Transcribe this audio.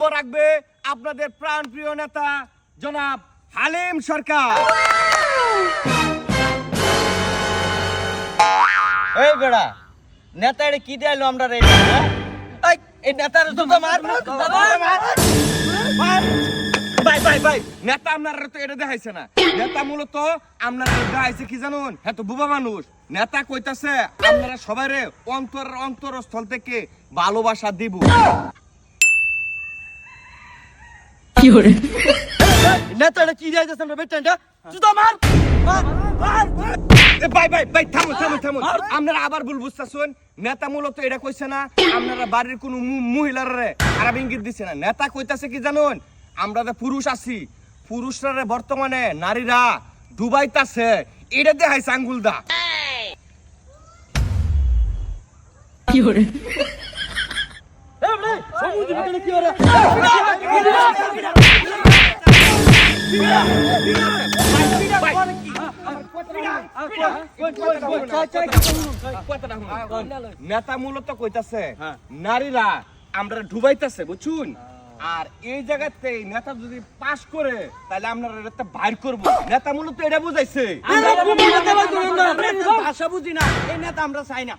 বক্তব্য রাখবে আপনাদের প্রাণপ্রিয় নেতা জনাব হালিম সরকার। এই বেড়া নেতা এটা কি দেয়ালো আমরা রে? এই এই নেতার তো মার। ভাই নেতা আপনারা তো এটা দেখাইছে না। নেতা মূলত আপনারা দেখাইছে কি জানুন? হ্যাঁ তো বুবা মানুষ। নেতা কইতাছে আপনারা সবাই রে অন্তর অন্তরস্থল থেকে ভালোবাসা দিব। এটা কি বেটানটা জুতা মার ভাই ভাই ভাই থামুন থামুন থামুন আপনারা আবার ভুল বুঝতেছেন নেতা মূলত এটা কইছে না আপনারা বাড়ির কোন মহিলার রে খারাপ ইঙ্গিত দিছে না নেতা কইতাছে কি জানুন আমরা যে পুরুষ আছি পুরুষরা বর্তমানে নারীরা ডুবাইতাছে এটা দেখাইছে আঙ্গুল দা নেতা মূলত কইতাছে নারীরা আমরা ডুবাইতাছে বুঝছুন? আর এই জায়গাতে নেতা যদি পাস করে তাহলে আমরা এটা বাইর করব। নেতা মূলত এটা বুঝাইছে। ভাষা বুঝি না। এই নেতা আমরা চাই না।